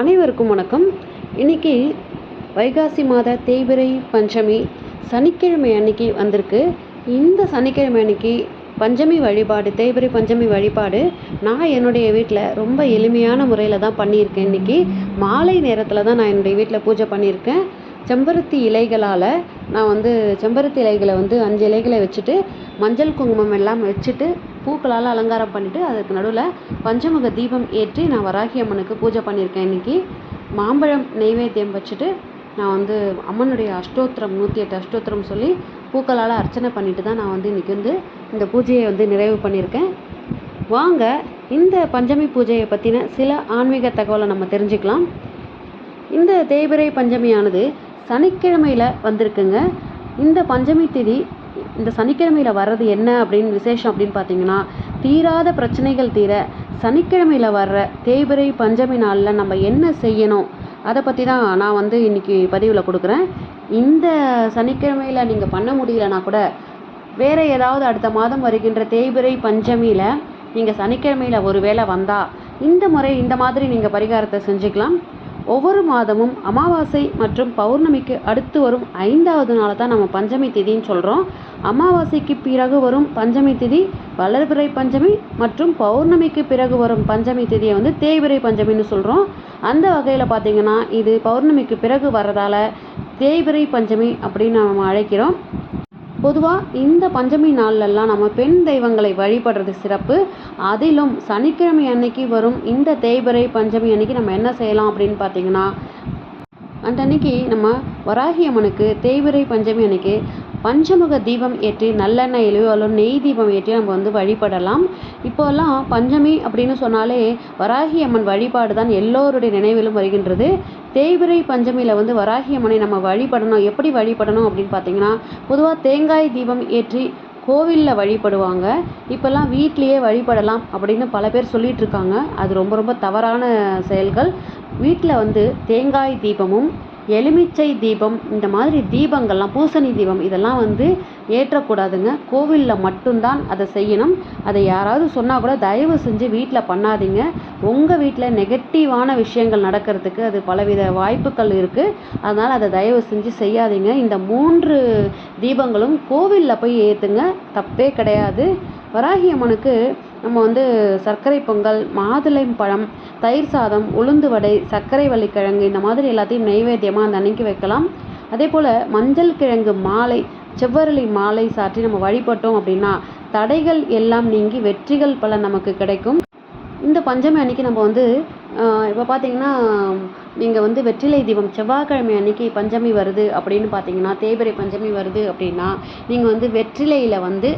அனைவருக்கும் வணக்கம். இன்னைக்கு வைகாசி மாத தேய்பிறை பஞ்சமி சனிக்கிழமை அன்னைக்கு வந்திருக்கு. இந்த சனிக்கிழமை அன்னைக்கு பஞ்சமி வழிபாடு தேய்பிறை பஞ்சமி வழிபாடு நான் என்னுடைய வீட்டில் ரொம்ப எளிமையான முறையில் தான் பண்ணியிருக்கேன் இன்னைக்கு. மாலை நேரத்தில் தான் நான் என்னுடைய வீட்டில் பூஜை பண்ணியிருக்கேன். செம்பருத்தி இலைகளால் நான் வந்து செம்பருத்தி இலைகளை வந்து அஞ்சு இலைகளை வச்சுட்டு மஞ்சள் குங்குமம் எல்லாம் வச்சுட்டு பூக்களால் அலங்காரம் பண்ணிவிட்டு அதுக்கு நடுவில் பஞ்சமுக தீபம் ஏற்றி நான் வராகி அம்மனுக்கு பூஜை பண்ணியிருக்கேன் இன்றைக்கி மாம்பழம் நெய்வேத்தியம் வச்சுட்டு நான் வந்து அம்மனுடைய அஷ்டோத்திரம் நூற்றி எட்டு அஷ்டோத்திரம் சொல்லி பூக்களால் அர்ச்சனை பண்ணிட்டு தான் நான் வந்து இன்றைக்கி வந்து இந்த பூஜையை வந்து நிறைவு பண்ணியிருக்கேன். வாங்க இந்த பஞ்சமி பூஜையை பற்றின சில ஆன்மீக தகவலை நம்ம தெரிஞ்சுக்கலாம். இந்த தேய்பிரை பஞ்சமியானது சனிக்கிழமையில் வந்திருக்குங்க. இந்த பஞ்சமி திதி இந்த சனிக்கிழமையில் வர்றது என்ன அப்படின்னு விசேஷம் அப்படின்னு பார்த்தீங்கன்னா தீராத பிரச்சனைகள் தீர சனிக்கிழமையில் வர்ற தேய்பிரை பஞ்சமி நாளில் நம்ம என்ன செய்யணும்? அதை பற்றி தான் நான் வந்து இன்றைக்கி பதிவில் கொடுக்குறேன். இந்த சனிக்கிழமையில் நீங்கள் பண்ண முடியலனா கூட வேறு ஏதாவது அடுத்த மாதம் வருகின்ற தேய்பிரை பஞ்சமியில் நீங்கள் சனிக்கிழமையில் ஒரு வேளை வந்தால் இந்த முறை இந்த மாதிரி நீங்கள் பரிகாரத்தை செஞ்சுக்கலாம். ஒவ்வொரு மாதமும் அமாவாசை மற்றும் பௌர்ணமிக்கு அடுத்து வரும் ஐந்தாவது நாளை தான் நம்ம பஞ்சமி திதின்னு சொல்கிறோம் அமாவாசைக்கு பிறகு வரும் பஞ்சமி திதி வளர்பிறை பஞ்சமி மற்றும் பௌர்ணமிக்கு பிறகு வரும் பஞ்சமி திதியை வந்து தேய்பிறை பஞ்சமின்னு சொல்கிறோம் அந்த வகையில் பார்த்திங்கன்னா இது பௌர்ணமிக்கு பிறகு வர்றதால தேய்பிறை பஞ்சமி அப்படின்னு நம்ம அழைக்கிறோம். பொதுவாக இந்த பஞ்சமி நாள்லெல்லாம் நம்ம பெண் தெய்வங்களை வழிபடுறது சிறப்பு. அதிலும் சனிக்கிழமை அன்னைக்கு வரும் இந்த தேய்பிறை பஞ்சமி அன்னைக்கு நம்ம என்ன செய்யலாம் அப்படின்னு பார்த்தீங்கன்னா அந்த நம்ம வராகி அம்மனுக்கு தேய்பிறை பஞ்சமி அன்னைக்கு பஞ்சமுக தீபம் ஏற்றி நல்லெண்ணெயிலையோ அல்லது நெய் தீபம் ஏற்றி நம்ம வந்து வழிபடலாம். இப்போல்லாம் பஞ்சமி அப்படின்னு சொன்னாலே வராகி அம்மன் வழிபாடு தான் எல்லோருடைய நினைவிலும் வருகின்றது. தேய்பிறை பஞ்சமியில் வந்து வராகி அம்மனை நம்ம வழிபடணும். எப்படி வழிபடணும் அப்படின்னு பார்த்தீங்கன்னா பொதுவாக தேங்காய் தீபம் ஏற்றி கோவிலில் வழிபடுவாங்க. இப்போல்லாம் வீட்லேயே வழிபடலாம் அப்படின்னு பல பேர் சொல்லிகிட்டு இருக்காங்க. அது ரொம்ப ரொம்ப தவறான செயல்கள். வீட்டில் வந்து தேங்காய் தீபமும் எலுமிச்சை தீபம் இந்த மாதிரி தீபங்கள்லாம் பூசணி தீபம் இதெல்லாம் வந்து ஏற்றக்கூடாதுங்க. கோவிலில் மட்டும்தான் அதை செய்யணும். அதை யாராவது சொன்னால் கூட தயவு செஞ்சு வீட்டில் பண்ணாதீங்க. உங்கள் வீட்டில் நெகட்டிவான விஷயங்கள் நடக்கிறதுக்கு அது பலவித வாய்ப்புகள் இருக்குது அதனால் அதை தயவு செஞ்சு செய்யாதீங்க. இந்த மூன்று தீபங்களும் கோவிலில் போய் ஏற்றுங்க தப்பே கிடையாது. வராகி அம்மனுக்கு நம்ம வந்து சர்க்கரை பொங்கல் மாதுளை பழம் தயிர் சாதம் உளுந்து வடை சர்க்கரை வள்ளிக்கிழங்கு இந்த மாதிரி எல்லாத்தையும் நெய்வேத்தியமாக அந்த அன்னைக்கு வைக்கலாம். அதே போல் மஞ்சள் கிழங்கு மாலை செவ்வரளி மாலை சாற்றி நம்ம வழிபட்டோம் அப்படின்னா தடைகள் எல்லாம் நீங்கி வெற்றிகள் பல நமக்கு கிடைக்கும். இந்த பஞ்சமி அன்னைக்கு நம்ம வந்து இப்போ பார்த்தீங்கன்னா நீங்கள் வந்து வெற்றிலை தீபம் செவ்வாய்க்கிழமை அன்னைக்கு பஞ்சமி வருது அப்படின்னு பார்த்தீங்கன்னா தேய்பிறை பஞ்சமி வருது அப்படின்னா நீங்கள் வந்து வெற்றிலையில் வந்து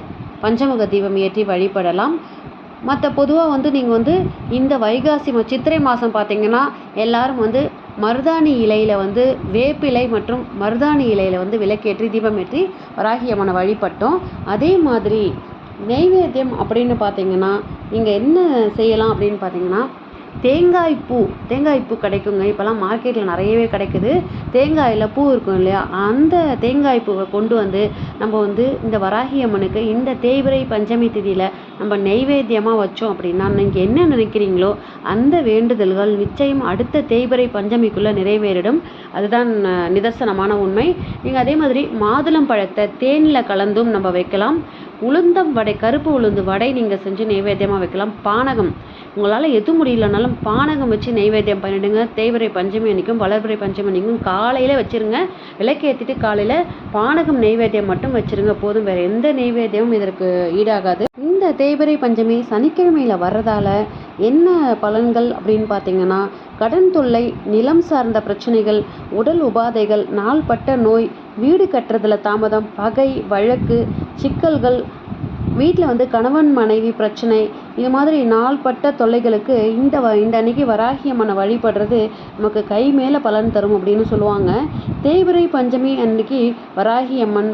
பஞ்சமுக தீபம் ஏற்றி வழிபடலாம். மற்ற பொதுவாக வந்து நீங்கள் வந்து இந்த வைகாசி சித்திரை மாதம் பார்த்தீங்கன்னா எல்லாரும் வந்து மருதாணி இலையில் வந்து வேப்பிலை மற்றும் மருதாணி இலையில் வந்து விளக்கேற்றி தீபம் ஏற்றி வழிபட்டோம். அதே மாதிரி நெய்வேத்தியம் அப்படின்னு பார்த்தீங்கன்னா நீங்கள் என்ன செய்யலாம் அப்படின்னு பார்த்தீங்கன்னா தேங்காய் பூ தேங்காய் பூ கிடைக்குங்க. இப்போல்லாம் மார்க்கெட்டில் நிறையவே கிடைக்குது. தேங்காயில் பூ இருக்கும் இல்லையா? அந்த தேங்காய் பூவை கொண்டு வந்து நம்ம வந்து இந்த வராகி அம்மனுக்கு இந்த தேய்பிரை பஞ்சமி திதியில் நம்ம நெய்வேத்தியமாக வச்சோம் அப்படின்னா நீங்கள் என்ன நினைக்கிறீங்களோ அந்த வேண்டுதல்கள் நிச்சயம் அடுத்த தேய்பிரை பஞ்சமிக்குள்ளே நிறைவேறிடும். அதுதான் நிதர்சனமான உண்மை. நீங்கள் அதே மாதிரி மாதுளம் பழத்தை தேனில் கலந்தும் நம்ம வைக்கலாம். உளுந்தம் வடை கருப்பு உளுந்து வடை நீங்கள் செஞ்சு நெய்வேத்தியமாக வைக்கலாம். பானகம். உங்களால் எது முடியலனாலும் பானகம் வச்சு நெய்வேத்தியம் பண்ணிவிடுங்க தேய்பிறை பஞ்சமி அன்றைக்கும் வளர்பிறை பஞ்சமி அன்றைக்கும் காலையில் வச்சுருங்க. விளக்கேற்றிட்டு காலையில் பானகம் நெய்வேத்தியம் மட்டும் வச்சுருங்க. போதும். வேறு எந்த நெய்வேத்தியமும் இதற்கு ஈடாகாது. இந்த தேய்பிறை பஞ்சமி சனிக்கிழமையில் வர்றதால என்ன பலன்கள் அப்படின்னு பார்த்தீங்கன்னா கடன் தொல்லை நிலம் சார்ந்த பிரச்சனைகள் உடல் உபாதைகள் நாள்பட்ட நோய் வீடு கட்டுறதுல தாமதம் பகை வழக்கு சிக்கல்கள் வீட்டில் வந்து கணவன் மனைவி பிரச்சனை இது மாதிரி நாள்பட்ட தொல்லைகளுக்கு இந்த வ இந்த அன்னைக்கு வராகி அம்மனை வழிபடுறது நமக்கு கை மேலே பலன் தரும் அப்படின்னு சொல்லுவாங்க. தேய்பிரை பஞ்சமி அன்னைக்கு வராகியம்மன்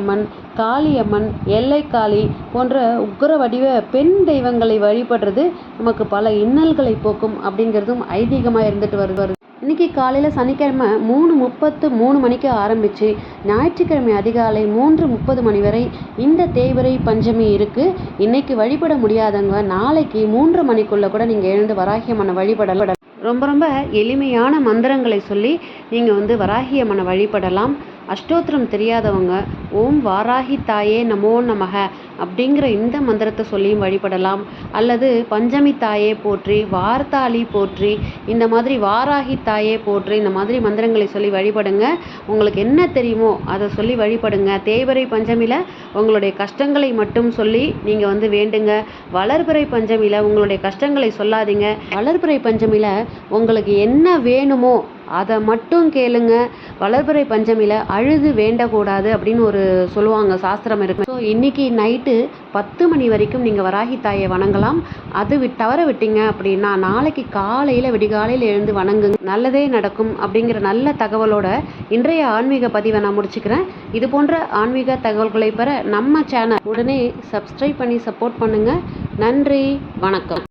அம்மன் காளியம்மன் அம்மன் போன்ற உக்ர வடிவ பெண் தெய்வங்களை வழிபடுறது நமக்கு பல இன்னல்களை போக்கும் அப்படிங்கிறதும் ஐதீகமாக இருந்துட்டு வருது. இன்றைக்கி காலையில் சனிக்கிழமை மூணு முப்பத்து மூணு மணிக்கு ஆரம்பித்து ஞாயிற்றுக்கிழமை அதிகாலை மூன்று முப்பது மணி வரை இந்த தேய்பிரை பஞ்சமி இருக்குது இன்றைக்கி வழிபட முடியாதவங்க நாளைக்கு மூன்று மணிக்குள்ளே கூட நீங்கள் எழுந்து வராகியமான அம்மனை வழிபடலாம். ரொம்ப ரொம்ப எளிமையான மந்திரங்களை சொல்லி நீங்கள் வந்து வராகியம்மனை வழிபடலாம். அஷ்டோத்திரம் தெரியாதவங்க ஓம் வாராகி தாயே நமோ நமக அப்படிங்கிற இந்த மந்திரத்தை சொல்லியும் வழிபடலாம். அல்லது பஞ்சமி தாயே போற்றி வார்த்தாளி போற்றி இந்த மாதிரி வாராகி தாயே போற்றி இந்த மாதிரி மந்திரங்களை சொல்லி வழிபடுங்க. உங்களுக்கு என்ன தெரியுமோ அதை சொல்லி வழிபடுங்க. தேய்பிறை பஞ்சமியில் உங்களுடைய கஷ்டங்களை மட்டும் சொல்லி நீங்கள் வந்து வேண்டுங்க. வளர்பிறை பஞ்சமியில் உங்களுடைய கஷ்டங்களை சொல்லாதீங்க. வளர்பிறை பஞ்சமியில் உங்களுக்கு என்ன வேணுமோ அதை மட்டும் கேளுங்க. வளர்பிறை பஞ்சமியில் அழுது வேண்டக்கூடாது அப்படின்னு ஒரு சொல்லுவாங்க சாஸ்திரம் இருக்கு. ஸோ இன்னைக்கு நைட்டு பத்து மணி வரைக்கும் நீங்கள் வராகி தாயை வணங்கலாம். அது விட் தவற விட்டீங்க அப்படின்னா நாளைக்கு காலையில் விடிகாலையில் எழுந்து வணங்குங்க. நல்லதே நடக்கும் அப்படிங்கிற நல்ல தகவலோட இன்றைய ஆன்மீக பதிவை நான் முடிச்சுக்கிறேன். இது போன்ற ஆன்மீக தகவல்களை பெற நம்ம சேனல் உடனே சப்ஸ்கிரைப் பண்ணி சப்போர்ட் பண்ணுங்கள் நன்றி வணக்கம்.